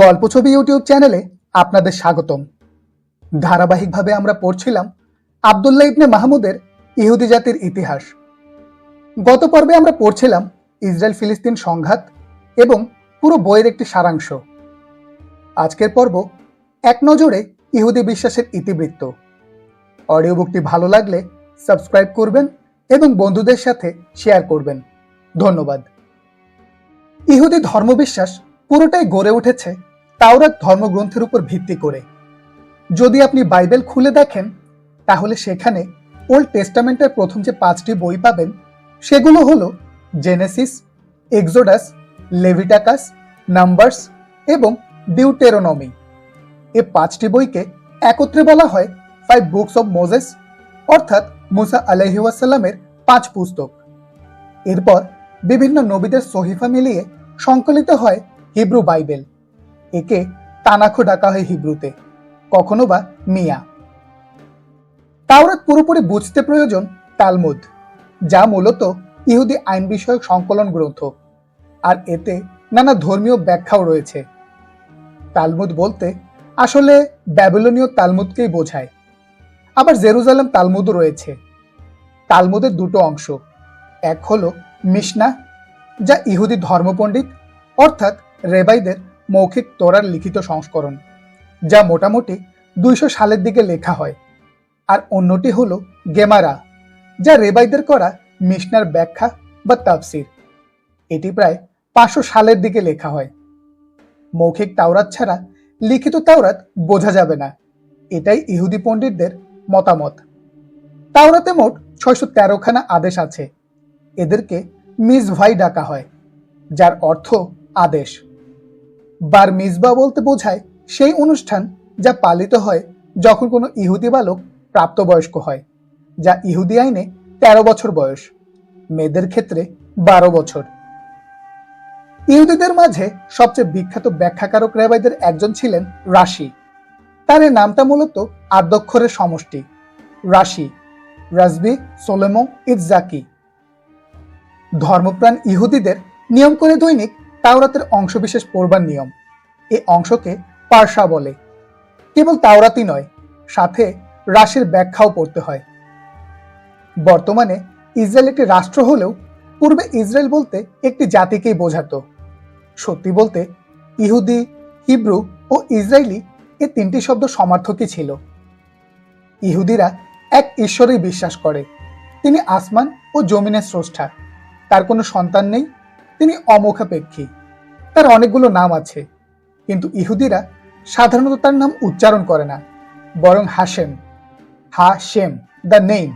গল্প ছবি ইউটিউব চ্যানেলে আপনাদের স্বাগতম। ধারাবাহিকভাবে আমরা পড়ছিলাম আবদুল্লাহ ইবনে মাহমুদের ইহুদি জাতির ইতিহাস। গত পর্বে আমরা পড়ছিলাম ইসরায়েল ফিলিস্তিন সংঘাত এবং পুরো বইয়ের একটি সারাংশ। আজকের পর্ব এক নজরে ইহুদি বিশ্বাসের ইতিবৃত্ত। অডিও বুকটি ভালো লাগলে সাবস্ক্রাইব করবেন এবং বন্ধুদের সাথে শেয়ার করবেন। ধন্যবাদ। ইহুদি ধর্মবিশ্বাস পুরোটাই গড়ে উঠেছে তাওরাত ধর্মগ্রন্থের উপর ভিত্তি করে। যদি আপনি বাইবেল খুলে দেখেন, তাহলে সেখানে ওল্ড টেস্টামেন্টের প্রথম যে পাঁচটি বই পাবেন, সেগুলো হলো জেনেসিস, এক্সোডাস, লেভিটাকাস, নাম্বারস এবং ডিউটেরোনমি। এ পাঁচটি বইকে একত্রে বলা হয় ফাইভ বুকস অব মোজেস অর্থাৎ মুসা আলহি ওয়াসাল্লামের পাঁচ পুস্তক। এরপর বিভিন্ন নবীদের সহিফা মিলিয়ে সংকলিত হয় হিব্রু বাইবেল। একে তানাখো ডাকা হয় হিব্রুতে, কখনো বা মিয়া। তাওরাত পুরোপুরি বুঝতে প্রয়োজন তালমুদ, যা মূলত ইহুদি আইন বিষয়ক সংকলন গ্রন্থ, আর এতে নানা ধর্মীয় ব্যাখ্যাও রয়েছে। তালমুদ বলতে আসলে ব্যাবিলনীয় তালমুদকেই বোঝায়। আবার জেরুজালেম তালমুদও রয়েছে। তালমুদের দুটো অংশ, এক হলো মিশনা, যা ইহুদি ধর্মপণ্ডিত, অর্থাৎ রেবাইদের মৌখিক তোরার লিখিত সংস্করণ, যা মোটামুটি দুইশো সালের দিকে লেখা হয়। আর অন্যটি হল গেমারা, যা রেবাইদের করা মিশনার ব্যাখ্যা বা তাফসির। এটি প্রায় পাঁচশো সালের দিকে লেখা হয়। মৌখিক তাওরাত ছাড়া লিখিত তাওরাত বোঝা যাবে না। এটাই ইহুদি পণ্ডিতদের মতামত। তাওরাতে মোট ছয়শো তেরোখানা আদেশ আছে। এদেরকে মিস ভাই ডাকা হয়, যার অর্থ আদেশ। বার মিসবা বলতে বোঝায় সেই অনুষ্ঠান যা পালিত হয় যখন কোনো ইহুদি বালক প্রাপ্তবয়স্ক হয়, যা ইহুদি আইনে তেরো বছর বয়স, মেয়েদের ক্ষেত্রে বারো বছর। ইহুদিদের মাঝে সবচেয়ে বিখ্যাত ব্যাখ্যাকারক রেবাইদের একজন ছিলেন রাশি। তার এই নামটা মূলত আদ্যক্ষরের সমষ্টি, রাশি রাজবি সোলেমো ইটজাকি ধর্মপ্রাণ ইহুদিদের নিয়ম করে দৈনিক তাওরাতের অংশবিশেষ পড়বার নিয়ম। এই অংশকে পার্সা বলে। কেবল তাওরাতই নয়, সাথে রাশির ব্যাখ্যাও পড়তে হয়। বর্তমানে ইসরায়েল একটি রাষ্ট্র হলেও পূর্বে ইসরায়েল বলতে একটি জাতিকেই বোঝাতো। সত্যি বলতে, ইহুদি, হিব্রু ও ইসরায়েলি এই তিনটি শব্দ সমার্থকই ছিল। ইহুদিরা এক ঈশ্বরেই বিশ্বাস করে। তিনি আসমান ও জমিনের স্রষ্টা। তার কোনো সন্তান নেই, তিনি অমুখাপেক্ষী। তার অনেকগুলো নাম আছে, কিন্তু ইহুদিরা সাধারণত তার নাম উচ্চারণ করে না, বরং Hashem HaShem the name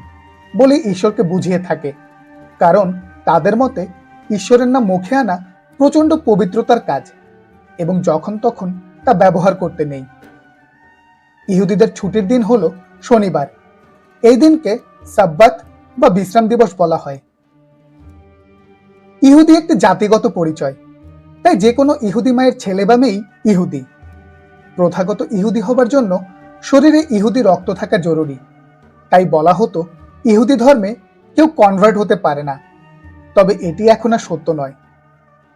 বলে ঈশ্বরকে বুঝিয়ে থাকে, কারণ তাদের মতে ঈশ্বরের নাম মুখে আনা প্রচণ্ড পবিত্রতার কাজ এবং যখন তখন তা ব্যবহার করতে নেই। ইহুদিদের ছুটির দিন হলো শনিবার। এই দিনকে সাব্বাত বা বিশ্রাম দিবস বলা হয়। ইহুদি একটি জাতিগত পরিচয় তাই যে কোনো ইহুদি মায়ের ছেলে বা মেয়েই ইহুদি। প্রথাগত ইহুদি হবার জন্য শরীরে ইহুদি রক্ত থাকা জরুরি। তাই বলা হতো, ইহুদি ধর্মে কেউ কনভার্ট হতে পারে না। তবে এটি এখন আর সত্য নয়।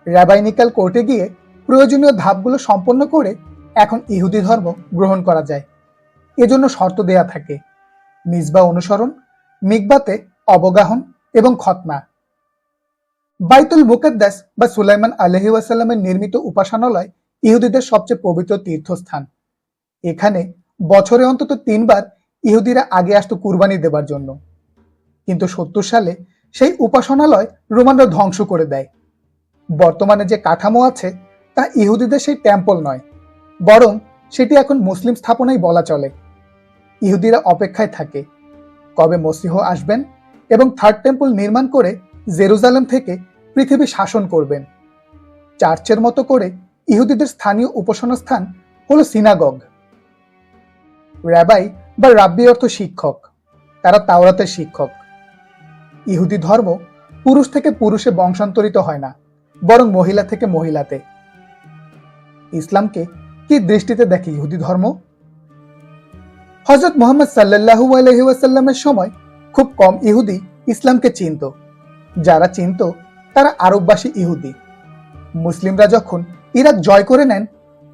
র্যাবাইনিক্যাল কোর্টে গিয়ে প্রয়োজনীয় ধাপগুলো সম্পন্ন করে এখন ইহুদি ধর্ম গ্রহণ করা যায়। এজন্য শর্ত দেয়া থাকে মিসবা অনুসরণ মিকবাতে অবগাহন এবং খতনা বাইতুল মুকদ্দাস বা সুলাইমান আলহি ওয়াসাল্লামের নির্মিত উপাসনালয় ইহুদিদের সবচেয়ে পবিত্র তীর্থস্থান। এখানে বছরে অন্তত তিনবার ইহুদিরা আগে আসতো কুরবানি দেবার জন্য। কিন্তু সত্তর সালে সেই উপাসনালয় রোমানরা ধ্বংস করে দেয়। বর্তমানে যে কাঠামো আছে, তা ইহুদিদের সেই টেম্পল নয়, বরং সেটি এখন মুসলিম স্থাপনাই বলা চলে। ইহুদিরা অপেক্ষায় থাকে, কবে মসিহ আসবেন এবং থার্ড টেম্পল নির্মাণ করে জেরুজালেম থেকে পৃথিবী শাসন করবেন। চার্চের মতো করে ইহুদিদের স্থানীয় উপাসনা স্থান হল সিনাগগ। র্যাবাই বা রাব্বি অর্থ শিক্ষক। তারা তাওরাতের শিক্ষক। ইহুদি ধর্ম পুরুষ থেকে পুরুষে বংশান্তরিত হয় না, বরং মহিলা থেকে মহিলাতে। ইসলামকে কি দৃষ্টিতে দেখে ইহুদি ধর্ম? হজরত মোহাম্মদ সাল্লাহু আলহিউসাল্লামের সময় খুব কম ইহুদি ইসলামকে চিনত। যারা চিনত তারা আরববাসী ইহুদি। মুসলিমরা যখন ইরাক জয় করে নেন,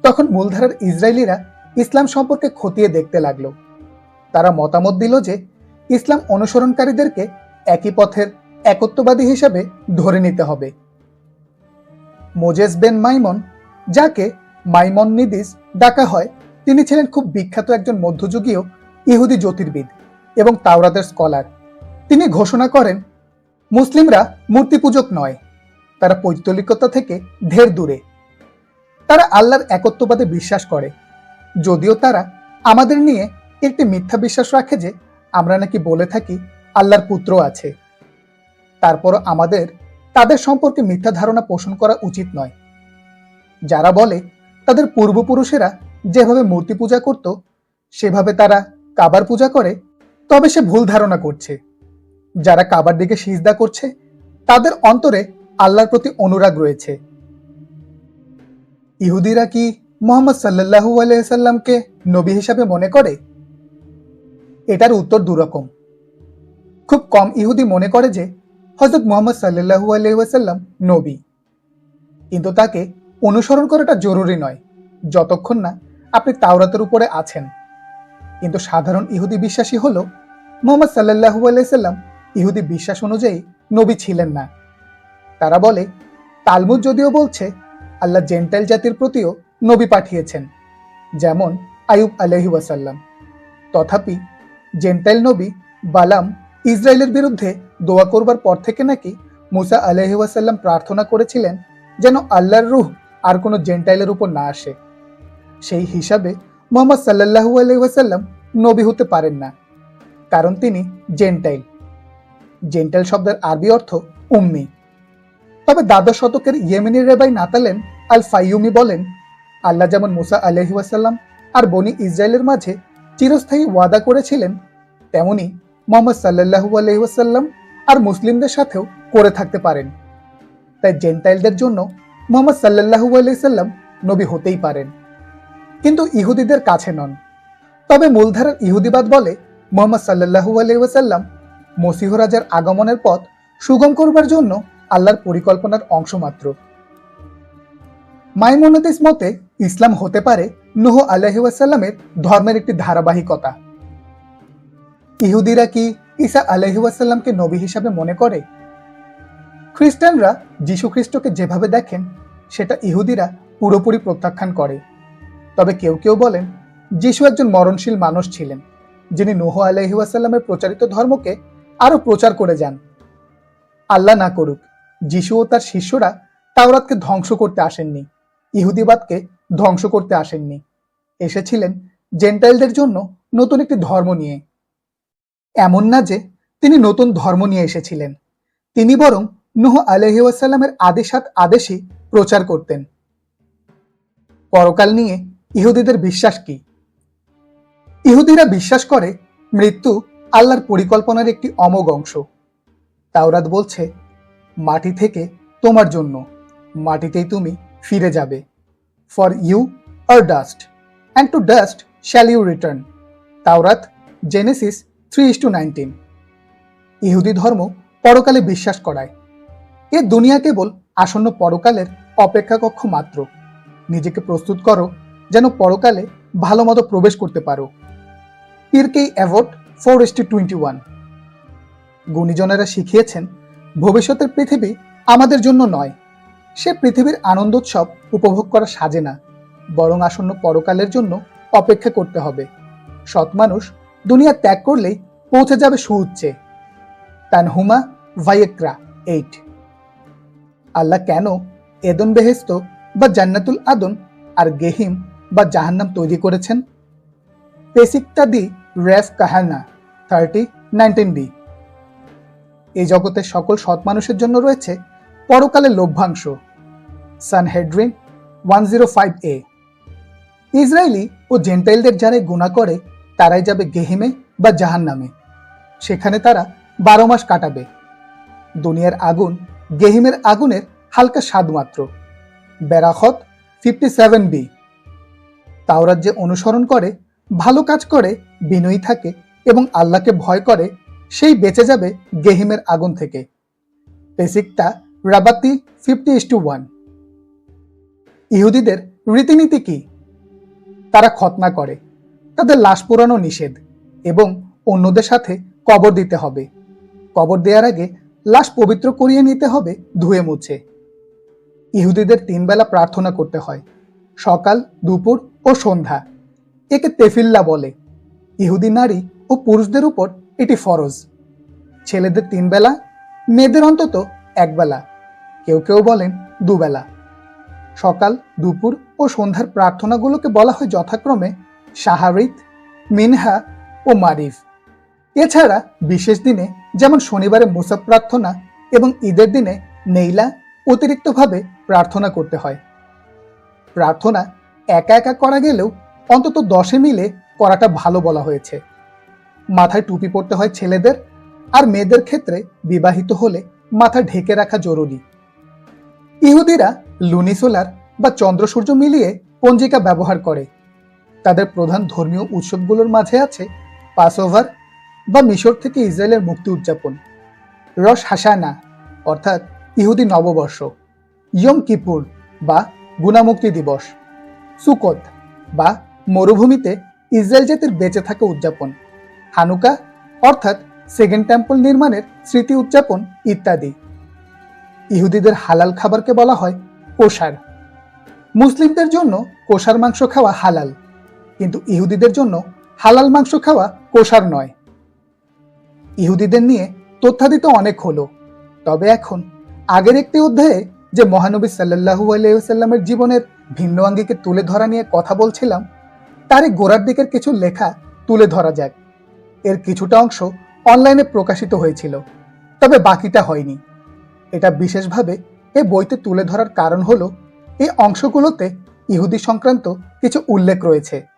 তখন মূলধারার ইসরায়েলিরা ইসলাম সম্পর্কে খতিয়ে দেখতে লাগল। তারা মতামত দিল যে, ইসলাম অনুসরণকারীদেরকে একই পথের একত্ববাদী হিসেবে ধরে নিতে হবে। মোজেস বেন মাইমন, যাকে মাইমন নিদিস ডাকা হয়, তিনি ছিলেন খুব বিখ্যাত একজন মধ্যযুগীয় ইহুদি জ্যোতির্বিদ এবং তাওরাদের স্কলার। তিনি ঘোষণা করেন মুসলিমরা মূর্তি পূজক নয়, তারা পৈতলিকতা থেকে ঢের দূরে। তারা আল্লাহর একত্ববাদে বিশ্বাস করে। যদিও তারা আমাদের নিয়ে একটি মিথ্যা বিশ্বাস রাখে যে আমরা নাকি বলে থাকি আল্লাহর পুত্র আছে। তারপরও আমাদের তাদের সম্পর্কে মিথ্যা ধারণা পোষণ করা উচিত নয়। যারা বলে তাদের পূর্বপুরুষেরা যেভাবে মূর্তি পূজা করত, সেভাবে তারা কাবার পূজা করে, তবে সে ভুল ধারণা করছে। যারা কাবার দিকে সিজদা করছে, তাদের অন্তরে আল্লাহর প্রতি অনুরাগ রয়েছে। ইহুদিরা কি মোহাম্মদ সাল্লাহু আলাইসাল্লামকে নবী হিসাবে মনে করে? এটার উত্তর দুরকম। খুব কম ইহুদি মনে করে যে হজরত মোহাম্মদ সাল্লাহু আলহিহাসাল্লাম নবী। কিন্তু তাকে অনুসরণ করাটা জরুরি নয়, যতক্ষণ না আপনি তাওরাতের উপরে আছেন। কিন্তু সাধারণ ইহুদি বিশ্বাসী হল মোহাম্মদ সাল্লাহু আলাইসাল্লাম ইহুদি বিশ্বাস অনুযায়ী নবী ছিলেন না। তারা বলে, তালমুদ যদিও বলছে, আল্লাহ জেন্টাইল জাতির প্রতিও নবী পাঠিয়েছেন, যেমন আয়ুব আলহি ওয়াসাল্লাম। তথাপি জেন্টাইল নবী বালাম ইসরায়েলের বিরুদ্ধে দোয়া করবার পর থেকে নাকি মুসা আলহি ওয়াসাল্লাম প্রার্থনা করেছিলেন যেন আল্লাহর রুহ আর কোনো জেন্টাইলের উপর না আসে। সেই হিসাবে মোহাম্মদ সাল্লাহু আলহি ওয়াসাল্লাম নবী হতে পারেন না, কারণ তিনি জেন্টাইল। জেন্টাইল শব্দের আরবি অর্থ উম্মি। তবে দ্বাদশ শতকের ইয়েমেনি রেবাই নাতালেন আল ফাইয়ুমি বলেন, আল্লাহ যেমন মুসা আলহি ওয়াসাল্লাম আর বনি ইসরায়েলের মাঝে চিরস্থায়ী ওয়াদা করেছিলেন, তেমনি মোহাম্মদ সাল্লাহু আলহিহাসাল্লাম আর মুসলিমদের সাথেও করে থাকতে পারেন। তাই জেন্টাইলদের জন্য মোহাম্মদ সাল্লাহু আলহিসাল্লাম নবী হতেই পারেন। কিন্তু ইহুদিদের কাছে নন। তবে মূলধারার ইহুদিবাদ বলে মোহাম্মদ সাল্লাহু আলহিহাসাল্লাম মসিহ রাজার আগমনের পথ সুগম করবার জন্য আল্লাহর পরিকল্পনার অংশ মাত্র। মাইমুনাদিস মতে, ইসলাম হতে পারে নুহ আলহিউসাল্লামের ধর্মের একটি ধারাবাহিকতা। ইহুদিরা কি ঈসা আলহিউসাল্লামকে নবী হিসাবে মনে করে? খ্রিস্টানরা যীশু খ্রিস্টকে যেভাবে দেখেন, সেটা ইহুদিরা পুরোপুরি প্রত্যাখ্যান করে। তবে কেউ কেউ বলেন, যীশু একজন মরণশীল মানুষ ছিলেন, যিনি নুহ আলহিউসাল্লামের প্রচারিত ধর্মকে আরও প্রচার করে যান। আল্লাহ না করুক, যিশু ও তার শিষ্যরা তাওরাতকে ধ্বংস করতে আসেননি, ইহুদিবাদকে ধ্বংস করতে আসেননি। এসেছিলেন জেন্টাইলদের জন্য নতুন একটি ধর্ম নিয়ে। এমন না যে তিনি নতুন ধর্ম নিয়ে এসেছিলেন। তিনি বরং নুহ আলহিউসাল্লামের আদেশাত আদেশই প্রচার করতেন। পরকাল নিয়ে ইহুদিদের বিশ্বাস কি? ইহুদিরা বিশ্বাস করে মৃত্যু আল্লাহর পরিকল্পনার একটি অমোঘ অংশ। তাওরাত বলছে, মাটি থেকে তোমার জন্য, মাটিতেই তুমি ফিরে যাবে। For you are dust and to dust shall you return তাওরাত Genesis three is to nineteen ইহুদি ধর্ম পরকালে বিশ্বাস করায়। এ দুনিয়া কেবল আসন্ন পরকালের অপেক্ষাকক্ষ মাত্র। নিজেকে প্রস্তুত করো, যেন পরকালে ভালো মতো প্রবেশ করতে পারো। Pirkei Avot four is to twenty one. গুণীজনেরা শিখিয়েছেন, ভবিষ্যতের পৃথিবী আমাদের জন্য নয়। সে পৃথিবীর আনন্দোৎসব উপভোগ করা সাজে না, বরং আসন্ন পরকালের জন্য অপেক্ষা করতে হবে। সৎ মানুষ দুনিয়া ত্যাগ করলেই পৌঁছে যাবে সুউচ্চে। তানহুমা ভাইয়েক্রা এইট। আল্লাহ কেন এদন বেহেস্ত বা জান্নাতুল আদন আর গেহিম বা জাহান্নাম তৈরি করেছেন? Pesikta de Rav Kahana thirty nineteen B. এই জগতের সকল সৎ মানুষের জন্য রয়েছে পরকালের লভ্যাংশ। Sanhedrin one zero five A. Israeli ও জেন্টাইলদের যারাই গুণা করে, তারাই যাবে গেহিমে বা জাহান নামে সেখানে তারা বারো মাস কাটাবে। দুনিয়ার আগুন গেহিমের আগুনের হালকা স্বাদ মাত্র বেরাখত ফিফটি সেভেন বি। তাওরাত যে অনুসরণ করে, ভালো কাজ করে, বিনয়ী থাকে এবং আল্লাহকে ভয় করে, সেই বেঁচে যাবে গেহিমের আগুন থেকে। Pesikta Rabbati fifty is to one. ইহুদিদের রীতিনীতি কি? তারা খতনা করে, তাদের লাশ পোড়ানো নিষেধ এবং অন্যদের সাথে কবর দিতে হবে। কবর দেওয়ার আগে লাশ পবিত্র করিয়ে নিতে হবে ধুয়ে মুছে। ইহুদিদের তিন বেলা প্রার্থনা করতে হয়, সকাল, দুপুর ও সন্ধ্যা। একে তেফিল্লা বলে। ইহুদি নারী ও পুরুষদের উপর এটি ফরজ। ছেলেদের তিন বেলা, মেয়েদের অন্তত একবেলা কেউ কেউ বলেন দুবেলা সকাল, দুপুর ও সন্ধ্যার প্রার্থনাগুলোকে বলা হয় যথাক্রমে শাহারিত, মিনহা ও মারিফ। এছাড়া বিশেষ দিনে যেমন শনিবারে মুসাব প্রার্থনা এবং ঈদের দিনে নেইলা অতিরিক্তভাবে প্রার্থনা করতে হয়। প্রার্থনা একা একা করা গেলেও অন্তত দশে মিলে করাটা ভালো বলা হয়েছে। মাথায় টুপি পরতে হয় ছেলেদের আর মেয়েদের ক্ষেত্রে বিবাহিত হলে মাথা ঢেকে রাখা জরুরি। ইহুদিরা লুনিসোলার বা চন্দ্র সূর্য মিলিয়ে পঞ্জিকা ব্যবহার করে। তাদের প্রধান ধর্মীয় উৎসবগুলোর মাঝে আছে পাসওভার বা মিশর থেকে ইসরায়েলের মুক্তি উদযাপন। রস হাসানা, অর্থাৎ ইহুদি নববর্ষ ইয়ম কিপুর বা গুণামুক্তি দিবস, সুকত বা মরুভূমিতে ইসরায়েল জাতির বেঁচে থাকা উদযাপন। হানুকা, অর্থাৎ সেকেন্ড টেম্পল নির্মাণের স্মৃতি উদযাপন ইত্যাদি। ইহুদিদের হালাল খাবারকে বলা হয় কোষার। মুসলিমদের জন্য কোষার মাংস খাওয়া হালাল, কিন্তু ইহুদিদের জন্য হালাল মাংস খাওয়া কোষার নয়। ইহুদিদের নিয়ে তথ্যাদিত অনেক হলো, তবে এখন আগের একটি অধ্যায়ে যে মহানবী সাল্লাহু আলাইসাল্লামের জীবনের ভিন্ন আঙ্গিকে তুলে ধরা নিয়ে কথা বলছিলাম, তারই গোড়ার দিকের কিছু লেখা তুলে ধরা যাক। এর কিছুটা অংশ অনলাইনে প্রকাশিত হয়েছিল, তবে বাকিটা হয়নি। এটা বিশেষভাবে এই বইতে তুলে ধরার কারণ হলো এই অংশগুলোতে ইহুদি সংক্রান্ত কিছু উল্লেখ রয়েছে।